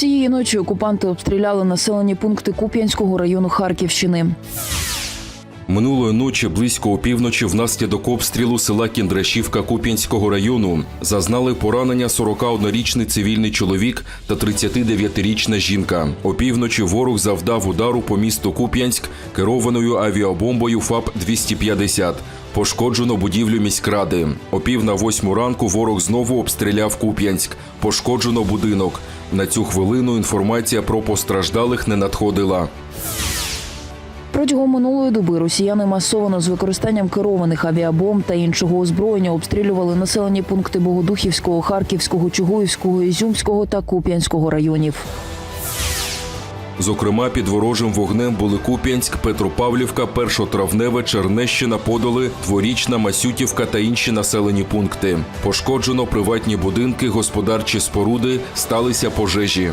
Цієї ночі окупанти обстріляли населені пункти Куп'янського району Харківщини. Минулої ночі близько опівночі внаслідок обстрілу села Кіндрашівка Куп'янського району зазнали поранення 41-річний цивільний чоловік та 39-річна жінка. Опівночі ворог завдав удару по місту Куп'янськ керованою авіабомбою ФАП-250. Пошкоджено будівлю міськради. О пів на восьму ранку ворог знову обстріляв Куп'янськ. Пошкоджено будинок. На цю хвилину інформація про постраждалих не надходила. Протягом минулої доби росіяни масово з використанням керованих авіабомб та іншого озброєння обстрілювали населені пункти Богодухівського, Харківського, Чугуївського, Ізюмського та Куп'янського районів. Зокрема, під ворожим вогнем були Куп'янськ, Петропавлівка, Першотравневе, Чернещина, Подоли, Дворічна, Масютівка та інші населені пункти. Пошкоджено приватні будинки, господарчі споруди, сталися пожежі.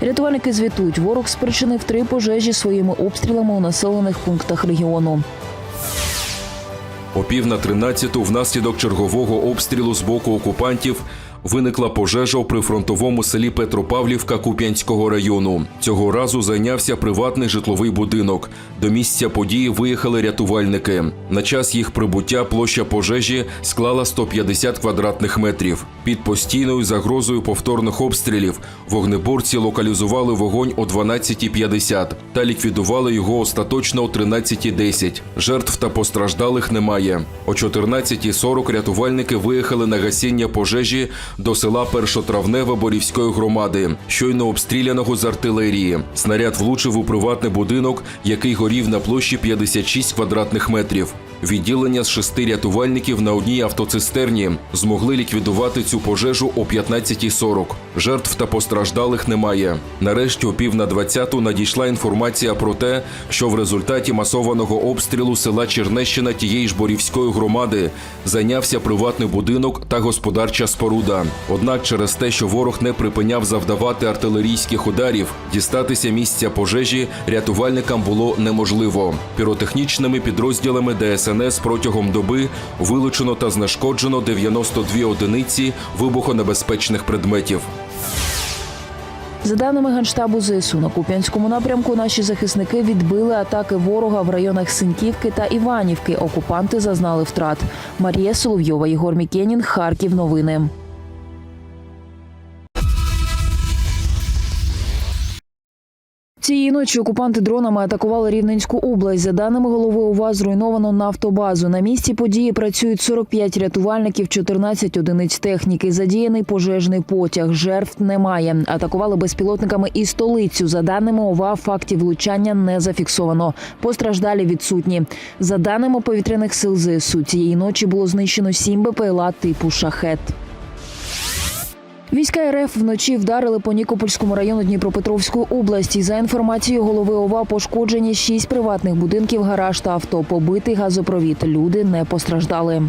Рятувальники звітують, ворог спричинив три пожежі своїми обстрілами у населених пунктах регіону. О пів на тринадцяту внаслідок чергового обстрілу з боку окупантів виникла пожежа у прифронтовому селі Петропавлівка Куп'янського району. Цього разу зайнявся приватний житловий будинок. До місця події виїхали рятувальники. На час їх прибуття площа пожежі склала 150 квадратних метрів. Під постійною загрозою повторних обстрілів вогнеборці локалізували вогонь о 12.50 та ліквідували його остаточно о 13.10. Жертв та постраждалих немає. О 14.40 рятувальники виїхали на гасіння пожежі до села Першотравневе Борівської громади, щойно обстріляного з артилерії. Снаряд влучив у приватний будинок, який горів на площі 56 квадратних метрів. Відділення з шести рятувальників на одній автоцистерні змогли ліквідувати цю пожежу о 15.40. Жертв та постраждалих немає. Нарешті о пів на 20 надійшла інформація про те, що в результаті масованого обстрілу села Чернещина тієї ж Борівської громади зайнявся приватний будинок та господарча споруда. Однак, через те, що ворог не припиняв завдавати артилерійських ударів, дістатися місця пожежі рятувальникам було неможливо. Піротехнічними підрозділами ДСНС протягом доби вилучено та знешкоджено 92 одиниці вибухонебезпечних предметів. За даними Генштабу ЗСУ, на Куп'янському напрямку наші захисники відбили атаки ворога в районах Синьківки та Іванівки. Окупанти зазнали втрат. Марія Соловйова, Єгор Мікенін, Харків. Новини. Цієї ночі окупанти дронами атакували Рівненську область. За даними голови ОВА, зруйновано нафтобазу. На місці події працюють 45 рятувальників, 14 одиниць техніки. Задіяний пожежний потяг. Жертв немає. Атакували безпілотниками і столицю. За даними ОВА, фактів влучання не зафіксовано. Постраждалі відсутні. За даними повітряних сил ЗСУ, цієї ночі було знищено 7 БПЛА типу шахет. Війська РФ вночі вдарили по Нікопольському району Дніпропетровської області. За інформацією голови ОВА, пошкоджені шість приватних будинків, гараж та авто. Побитий газопровід. Люди не постраждали.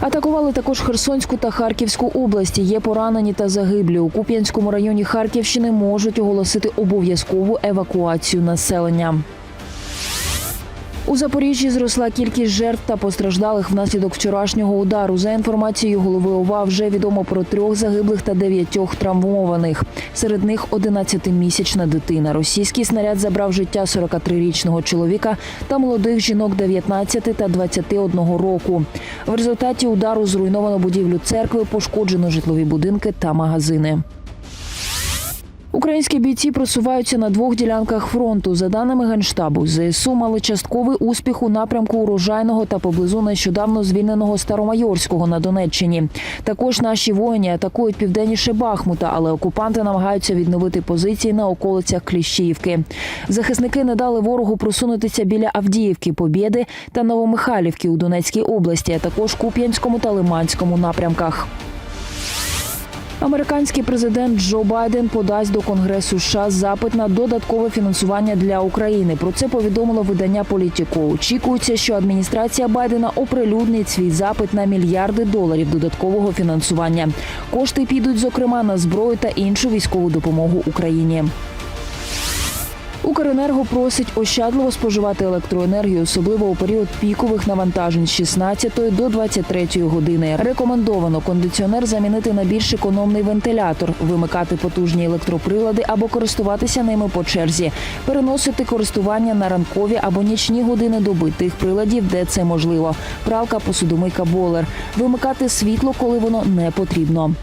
Атакували також Херсонську та Харківську області. Є поранені та загиблі. У Куп'янському районі Харківщини можуть оголосити обов'язкову евакуацію населення. У Запоріжжі зросла кількість жертв та постраждалих внаслідок вчорашнього удару. За інформацією голови ОВА, вже відомо про трьох загиблих та дев'ятьох травмованих. Серед них 11-місячна дитина. Російський снаряд забрав життя 43-річного чоловіка та молодих жінок 19 та 21 року. В результаті удару зруйновано будівлю церкви, пошкоджено житлові будинки та магазини. Українські бійці просуваються на двох ділянках фронту. За даними генштабу, ЗСУ мали частковий успіх у напрямку урожайного та поблизу нещодавно звільненого Старомайорського на Донеччині. Також наші воїни атакують південніше Бахмута, але окупанти намагаються відновити позиції на околицях Кліщіївки. Захисники не дали ворогу просунутися біля Авдіївки, Побєди та Новомихайлівки у Донецькій області, а також Куп'янському та Лиманському напрямках. Американський президент Джо Байден подасть до Конгресу США запит на додаткове фінансування для України. Про це повідомило видання Політіко. Очікується, що адміністрація Байдена оприлюднить свій запит на мільярди доларів додаткового фінансування. Кошти підуть зокрема на зброю та іншу військову допомогу Україні. Укренерго просить ощадливо споживати електроенергію, особливо у період пікових навантажень з 16 до 23 години. Рекомендовано кондиціонер замінити на більш економний вентилятор, вимикати потужні електроприлади або користуватися ними по черзі, переносити користування на ранкові або нічні години доби тих приладів, де це можливо. Пралка, посудомийка, болер, вимикати світло, коли воно не потрібно.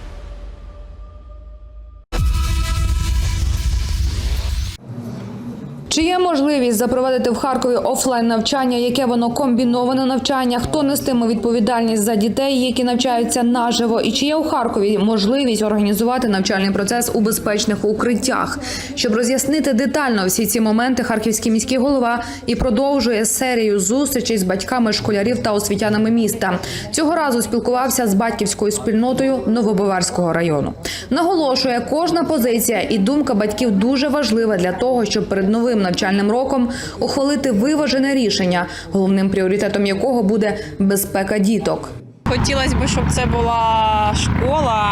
Можливість запровадити в Харкові офлайн навчання? Яке воно комбіноване навчання? Хто нестиме відповідальність за дітей, які навчаються наживо? І чи є у Харкові можливість організувати навчальний процес у безпечних укриттях? Щоб роз'яснити детально всі ці моменти, харківський міський голова і продовжує серію зустрічей з батьками школярів та освітянами міста. Цього разу спілкувався з батьківською спільнотою Новобаварського району. Наголошує, кожна позиція і думка батьків дуже важлива для того, щоб перед новим навчальним роком ухвалити виважене рішення, головним пріоритетом якого буде безпека діток. Хотілося б, щоб це була школа,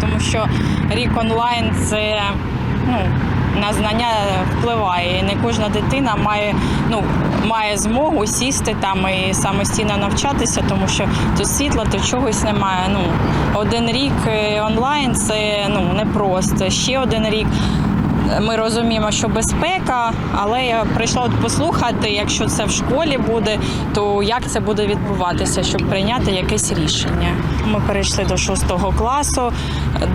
тому що рік онлайн це ну, на знання впливає. Не кожна дитина має, ну, має змогу сісти там і самостійно навчатися, тому що то світла, то чогось немає. Ну, один рік е, онлайн це ну, непросто. Ще один рік. Ми розуміємо, що безпека, але я прийшла послухати, якщо це в школі буде, то як це буде відбуватися, щоб прийняти якесь рішення. Ми перейшли до шостого класу.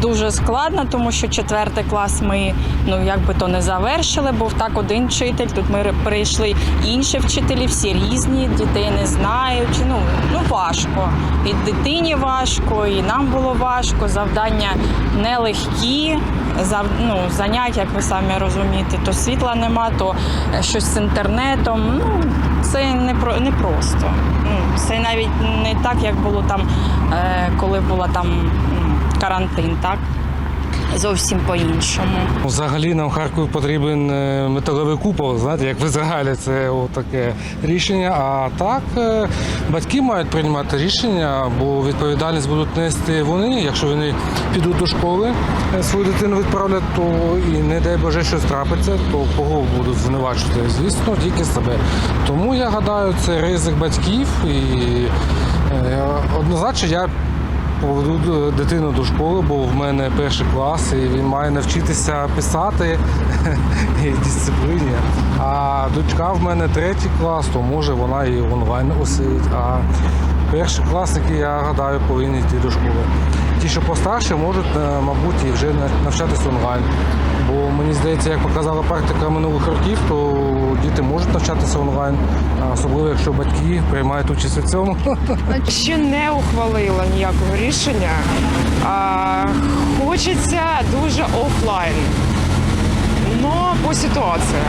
Дуже складно, тому що четвертий клас ми ну як би то не завершили, був так один вчитель. Тут ми перейшли інші вчителі, всі різні, дітей не знають. Ну ну важко. І дитині важко, і нам було важко. Завдання нелегкі. Ну, занять, як ви самі розумієте, то світла нема, то е, щось з інтернетом. Ну, це не про не просто. Ну, це навіть не так, як було там, е, коли була там карантин, так? Зовсім по-іншому. Взагалі нам Харкові потрібен е, металевий купол, знаєте, як в Ізраїлі це таке рішення. А так е, батьки мають приймати рішення, бо відповідальність будуть нести вони. Якщо вони підуть до школи, е, свою дитину відправлять, то і не дай Боже щось трапиться, то кого будуть звинувачувати? Звісно, тільки себе. Тому я гадаю, це ризик батьків і однозначно я поведу дитину до школи, бо в мене перший клас, і він має навчитися писати і дисципліні. А дочка в мене третій клас, то може вона і онлайн освітить. А перший класники, я гадаю, повинні йти до школи. Ті, що постарше, можуть, е, мабуть, і вже навчатися онлайн. Бо мені здається, як показала практика минулих років, то діти можуть навчатися онлайн, особливо якщо батьки приймають участь у цьому. Ще не ухвалила ніякого рішення. А, хочеться дуже офлайн. Но по ситуации.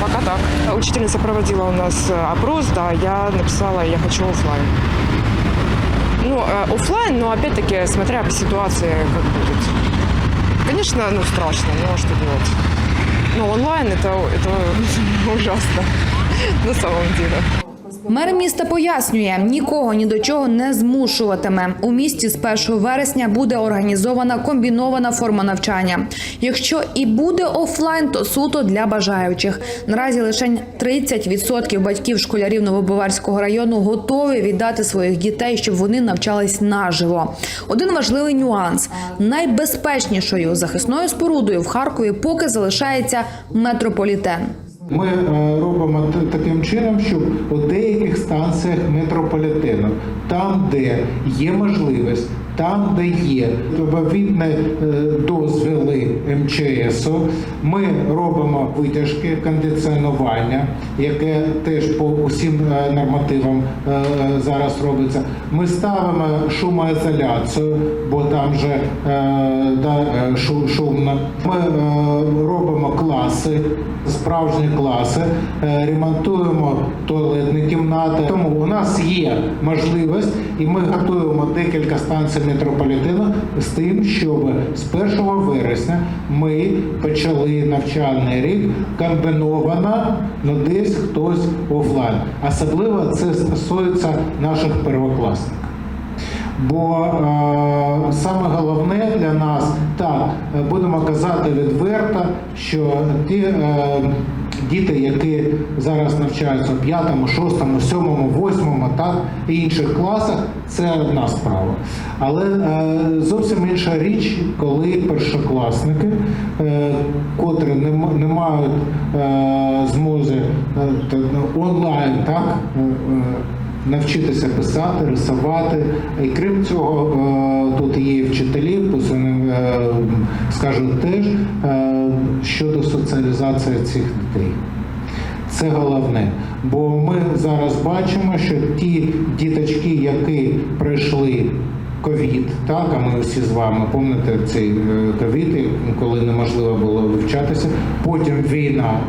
Пока так. Учительница проводила у нас э, опрос, да, я написала, я хочу офлайн. Ну, э, офлайн, но опять-таки, смотря по ситуации, как будет. Конечно, ну, страшно, но что делать? Ну, онлайн это, это ужасно на самом деле. Мер міста пояснює, нікого ні до чого не змушуватиме. У місті з 1 вересня буде організована комбінована форма навчання. Якщо і буде офлайн, то суто для бажаючих. Наразі лише 30% батьків школярів Новобаварського району готові віддати своїх дітей, щоб вони навчались наживо. Один важливий нюанс: найбезпечнішою захисною спорудою в Харкові поки залишається метрополітен. Ми е, робимо таким чином, щоб у деяких станціях метрополітену, там, де є можливість, там, де є відповідні е, дозвіли МЧСу, ми робимо витяжки кондиціонування, яке теж по усім е, нормативам е, зараз робиться. Ми ставимо шумоізоляцію, бо там же е, да, шумно. Ми робимо класи, справжні класи, ремонтуємо туалетні кімнати. Тому у нас є можливість, і ми готуємо декілька станцій метрополітену з тим, щоб з 1 вересня ми почали навчальний рік комбіновано, ну десь хтось офлайн. Особливо це стосується наших первокласників. Бо е, саме головне для нас, так, будемо казати відверто, що ті е, діти, які зараз навчаються в 5, 6, 7, 8 так, і інших класах, це одна справа. Але е, зовсім інша річ, коли першокласники, е, котрі не, не мають е, змоги е, онлайн так, е, е, навчитися писати, рисувати. І крім цього, е, тут є вчителі, скажуть теж е, щодо соціалізації цих дітей. Це головне. Бо ми зараз бачимо, що ті діточки, які пройшли ковід, так, а ми всі з вами пам'ятаєте цей е, ковід, коли неможливо було вивчатися, потім війна.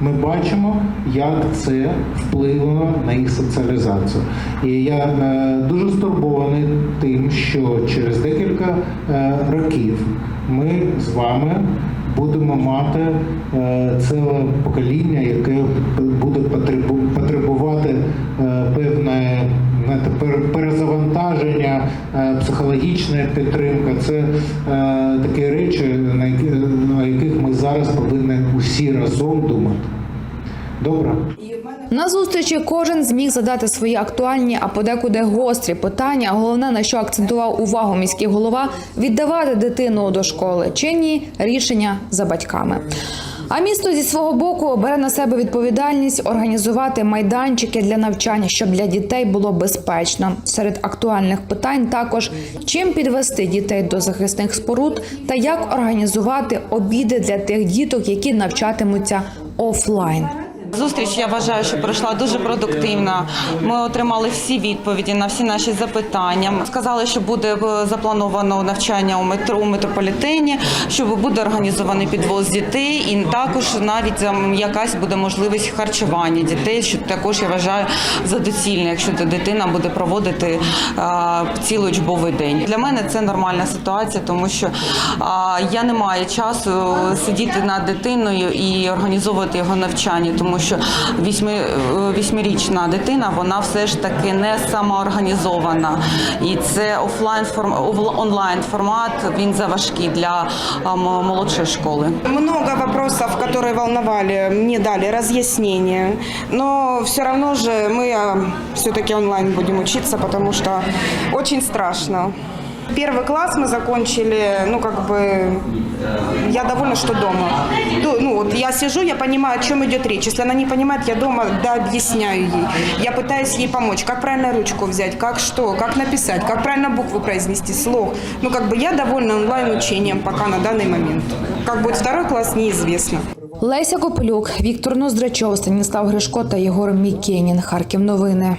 Ми бачимо, як це вплинуло на їх соціалізацію. І я е, дуже стурбований тим, що через декілька е, років ми з вами будемо мати е, ціле покоління, яке буде потребу- потребувати певної знаєте, пер- перезавантаження, е, психологічна підтримка. Це е, такі речі, на на яких ми зараз повинні усі разом думати. Добре? На зустрічі кожен зміг задати свої актуальні, а подекуди гострі питання. Головне на що акцентував увагу міський голова віддавати дитину до школи чи ні рішення за батьками. А місто зі свого боку бере на себе відповідальність організувати майданчики для навчання, щоб для дітей було безпечно. Серед актуальних питань також чим підвести дітей до захисних споруд та як організувати обіди для тих діток, які навчатимуться офлайн. Зустріч я вважаю, що пройшла дуже продуктивна. Ми отримали всі відповіді на всі наші запитання. Сказали, що буде е, заплановано навчання у метро у метрополітені, що буде організований підвоз дітей, і також навіть ем, якась буде можливість харчування дітей, що також я вважаю за доцільне, якщо дитина буде проводити е, цілий учбовий день. Для мене це нормальна ситуація, тому що е, я не маю часу сидіти над дитиною і організовувати його навчання, тому що вісьми, е, вісьмирічна дитина вона все ж таки не самоорганізована. І це офлайн форм онлайн формат. Він заважкий для е, м- молодшої школи. Много вопросов, которые волновали, мне дали разъяснение. Но все равно же мы все-таки онлайн будем учиться, потому что очень страшно. Первый класс мы закончили, ну как бы, я довольна, что дома. Ну, Ну вот я сижу, я понимаю, о чем идет речь. Если она не понимает, я дома да, объясняю ей. Я пытаюсь ей помочь, как правильно ручку взять, как что, как написать, как правильно букву произнести, слог. Ну как бы я довольна онлайн учением пока на данный момент. Как будет второй класс, неизвестно. Леся Копилюк, Віктор Ноздрачов, Станіслав Гришко та Єгор Мікенін. Харків новини.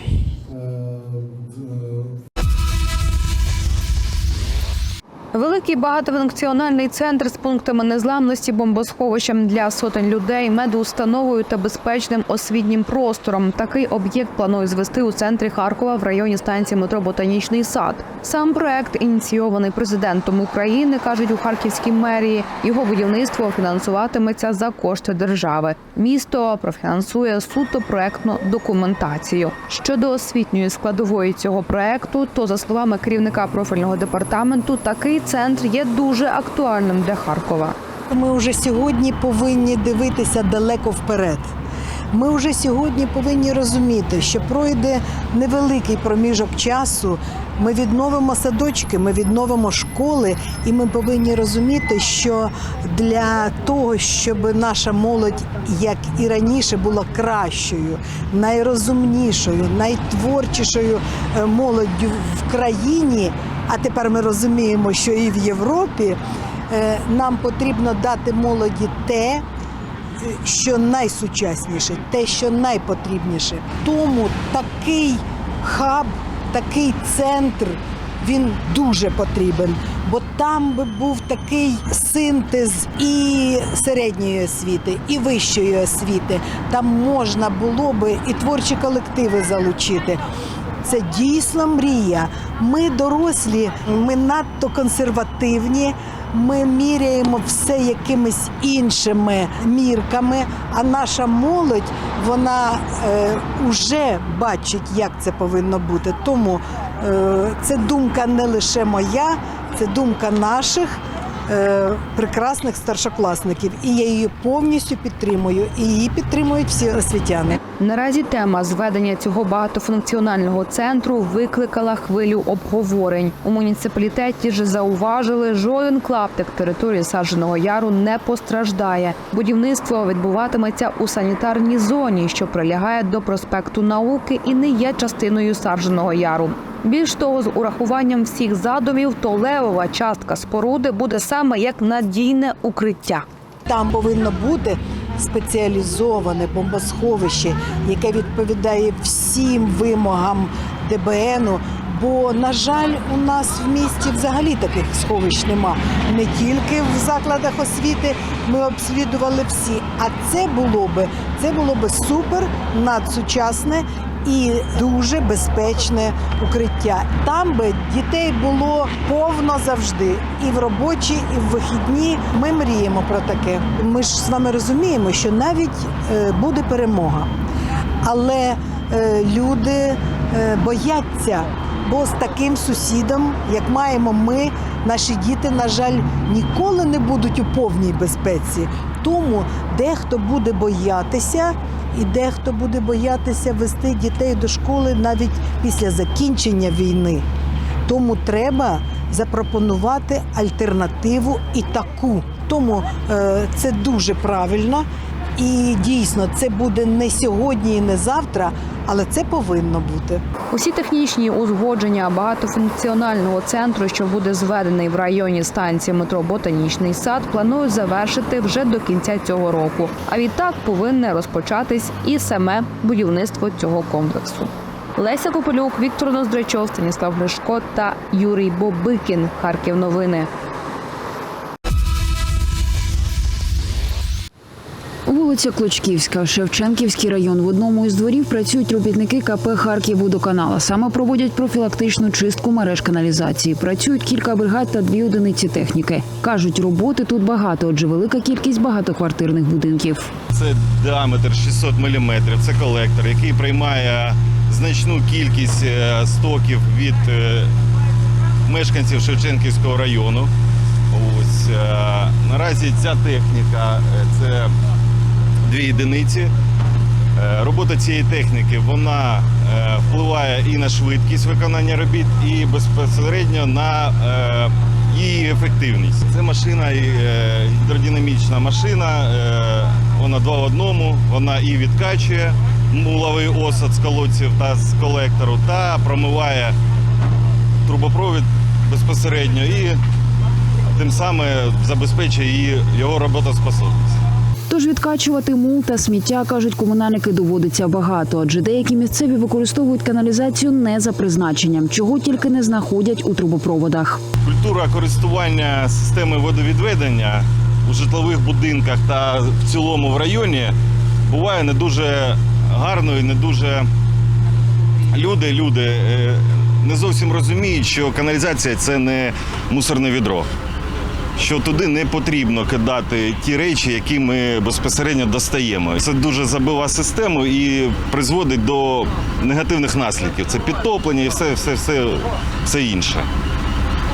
Великий багатофункціональний центр з пунктами незламності, бомбосховищем для сотень людей, медустановою та безпечним освітнім простором. Такий об'єкт планують звести у центрі Харкова в районі станції метро Ботанічний сад. Сам проект ініційований президентом України, кажуть у Харківській мерії. Його будівництво фінансуватиметься за кошти держави. Місто профінансує суто проектну документацію. Щодо освітньої складової цього проекту, то за словами керівника профільного департаменту, такий центр є дуже актуальним для Харкова. Ми вже сьогодні повинні дивитися далеко вперед. Ми вже сьогодні повинні розуміти, що пройде невеликий проміжок часу. Ми відновимо садочки, ми відновимо школи, і ми повинні розуміти, що для того, щоб наша молодь, як і раніше, була кращою, найрозумнішою, найтворчішою е, молоддю в країні. А тепер ми розуміємо, що і в Європі е, нам потрібно дати молоді те, що найсучасніше, те, що найпотрібніше. Тому такий хаб, такий центр. Він дуже потрібен, бо там би був такий синтез і середньої освіти, і вищої освіти. Там можна було би і творчі колективи залучити. Це дійсно мрія. Ми дорослі, ми надто консервативні. Ми міряємо все якимись іншими мірками, а наша молодь вона е, уже бачить, як це повинно бути. Тому е, це думка не лише моя, це думка наших е, прекрасних старшокласників. І я її повністю підтримую. І її підтримують всі освітяни. Наразі тема зведення цього багатофункціонального центру викликала хвилю обговорень. У муніципалітеті ж зауважили, жоден клаптик території садженого яру не постраждає. Будівництво відбуватиметься у санітарній зоні, що прилягає до проспекту науки і не є частиною садженого яру. Більш того, з урахуванням всіх задумів, то левова частка споруди буде саме як надійне укриття. Там повинно бути спеціалізоване бомбосховище, яке відповідає всім вимогам ДБНу. Бо, на жаль, у нас в місті взагалі таких сховищ нема. Не тільки в закладах освіти ми обслідували всі. А це було би це було би супер надсучасне і дуже безпечне укриття. Там би дітей було повно завжди, і в робочі, і в вихідні. Ми мріємо про таке. Ми ж з вами розуміємо, що навіть е, буде перемога, але е, люди е, бояться. Бо з таким сусідом, як маємо ми, наші діти, на жаль, ніколи не будуть у повній безпеці. Тому дехто буде боятися, і дехто буде боятися вести дітей до школи навіть після закінчення війни. Тому треба запропонувати альтернативу і таку. Тому е, це дуже правильно. І дійсно це буде не сьогодні і не завтра, але це повинно бути. Усі технічні узгодження багатофункціонального центру, що буде зведений в районі станції метро Ботанічний сад, планують завершити вже до кінця цього року. А відтак повинне розпочатись і саме будівництво цього комплексу. Леся Попелюк, Віктор Ноздрачов, Станіслав Гришко та Юрій Бобикін. Харків новини. Вулиця Клочківська, Шевченківський район. В одному із дворів працюють робітники КП «Харківводоканал». Саме проводять профілактичну чистку мереж каналізації. Працюють кілька бригад та дві одиниці техніки. Кажуть, роботи тут багато, адже велика кількість багатоквартирних будинків. Це діаметр 600 мм, це колектор, який приймає значну кількість е, стоків від е, мешканців Шевченківського району. Ось, е, наразі ця техніка це дві єдиниці. Е, Робота цієї техніки вона е, впливає і на швидкість виконання робіт, і безпосередньо на е, її ефективність. Це машина гідродинамічна машина. Вона два в одному. Вона і відкачує муловий осад з колодців та з колектору, та промиває трубопровід безпосередньо і тим самим забезпечує її його роботоспособність. Тож відкачувати мул та сміття, кажуть комунальники, доводиться багато, адже деякі місцеві використовують каналізацію не за призначенням, чого тільки не знаходять у трубопроводах. Культура користування системою водовідведення у житлових будинках та в цілому в районі буває не дуже гарною, не дуже люди, люди е, не зовсім розуміють, що каналізація це не мусорне відро. Що туди не потрібно кидати ті речі, які ми безпосередньо достаємо. Це дуже забива систему і призводить до негативних наслідків. Це підтоплення і все, все, все, все інше.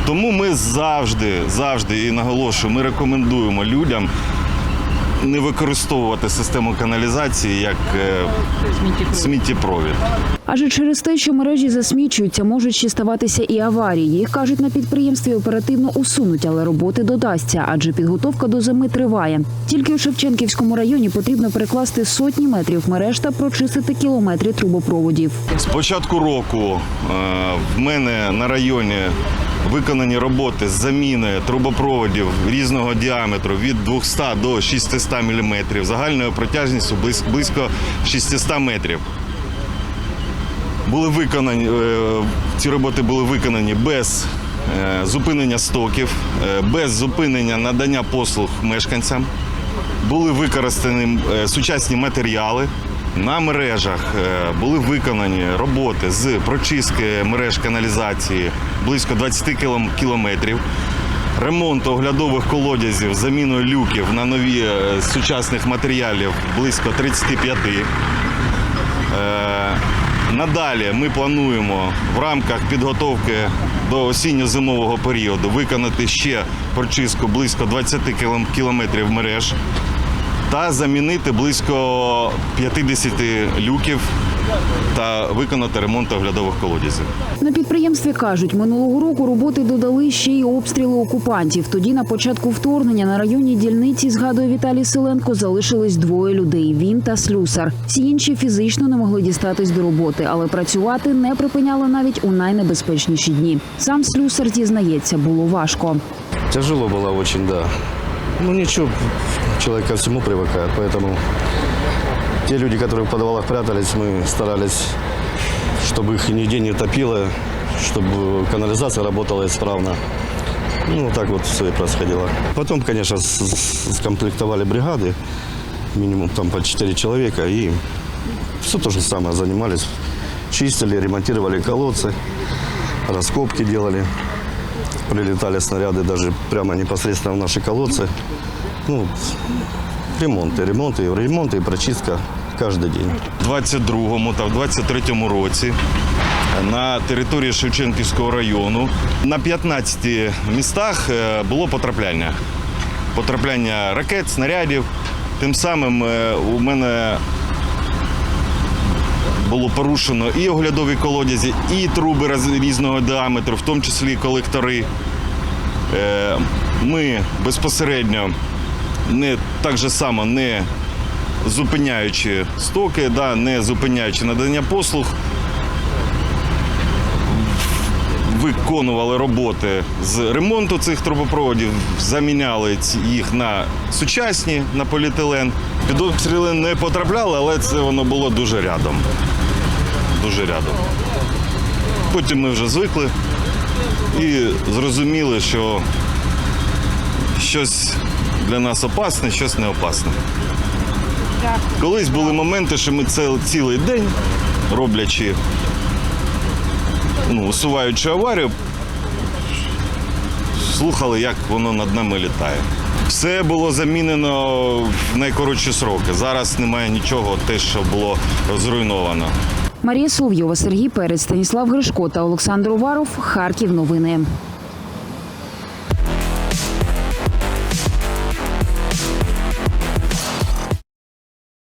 Тому ми завжди, завжди і наголошую, ми рекомендуємо людям не використовувати систему каналізації як е, сміттєпровід. Адже через те, що мережі засмічуються, можуть ще ставатися і аварії. Їх кажуть на підприємстві оперативно усунуть, але роботи додасться, адже підготовка до зими триває. Тільки у Шевченківському районі потрібно перекласти сотні метрів мереж та прочистити кілометри трубопроводів. З початку року е, в мене на районі виконані роботи з заміною трубопроводів різного діаметру від 200 до 600 мм, загальною протяжністю близько 600 метрів. Були виконані, е, ці роботи були виконані без е, зупинення стоків, е, без зупинення надання послуг мешканцям. Були використані сучасні матеріали. На мережах були виконані роботи з прочистки мереж каналізації близько 20 кілометрів. Ремонт оглядових колодязів, заміною люків на нові сучасних матеріалів близько 35. Надалі ми плануємо в рамках підготовки до осінньо-зимового періоду виконати ще прочистку близько 20 кілом- кілометрів мереж та замінити близько 50 люків та виконати ремонт оглядових колодязів. На підприємстві кажуть, минулого року роботи додали ще й обстріли окупантів. Тоді на початку вторгнення на районній дільниці, згадує Віталій Селенко, залишились двоє людей: він та слюсар. Всі інші фізично не могли дістатись до роботи, але працювати не припиняли навіть у найнебезпечніші дні. Сам слюсар зізнається, було важко. Тяжело было очень, да. Ну ничего, человек ко всему привыкает, поэтому те люди, которые в подвалах прятались, мы старались, чтобы их нигде не топило, чтобы канализация работала исправно. Ну, так вот все и происходило. Потом, конечно, скомплектовали бригады, минимум там по 4 человека, и все то же самое занимались. Чистили, ремонтировали колодцы, раскопки делали. Прилетали снаряды даже прямо непосредственно в наши колодцы. Ну, ремонты, ремонты, ремонты и прочистка каждый день. У 22-му та в 23-му році на території Шевченківського району на 15 містах е, було потрапляння. Потрапляння ракет, снарядів. Тим самим е, у мене було порушено і оглядові колодязі, і труби роз- різного діаметру, в тому числі і колектори. Е, Ми безпосередньо не так же само не зупиняючи стоки, да, не зупиняючи надання послуг, виконували роботи з ремонту цих трубопроводів, заміняли їх на сучасні, на поліетилен. Під обстріли не потрапляли, але це воно було дуже рядом. Дуже рядом. Потім ми вже звикли і зрозуміли, що щось для нас опасне, щось не опасне. Колись були моменти, що ми це цілий день, роблячи, ну, усуваючи аварію, слухали, як воно над нами літає. Все було замінено в найкоротші сроки. Зараз немає нічого, те, що було зруйновано. Марія Соловйова, Сергій Перець, Станіслав Гришко та Олександр Уваров. Харків. Новини.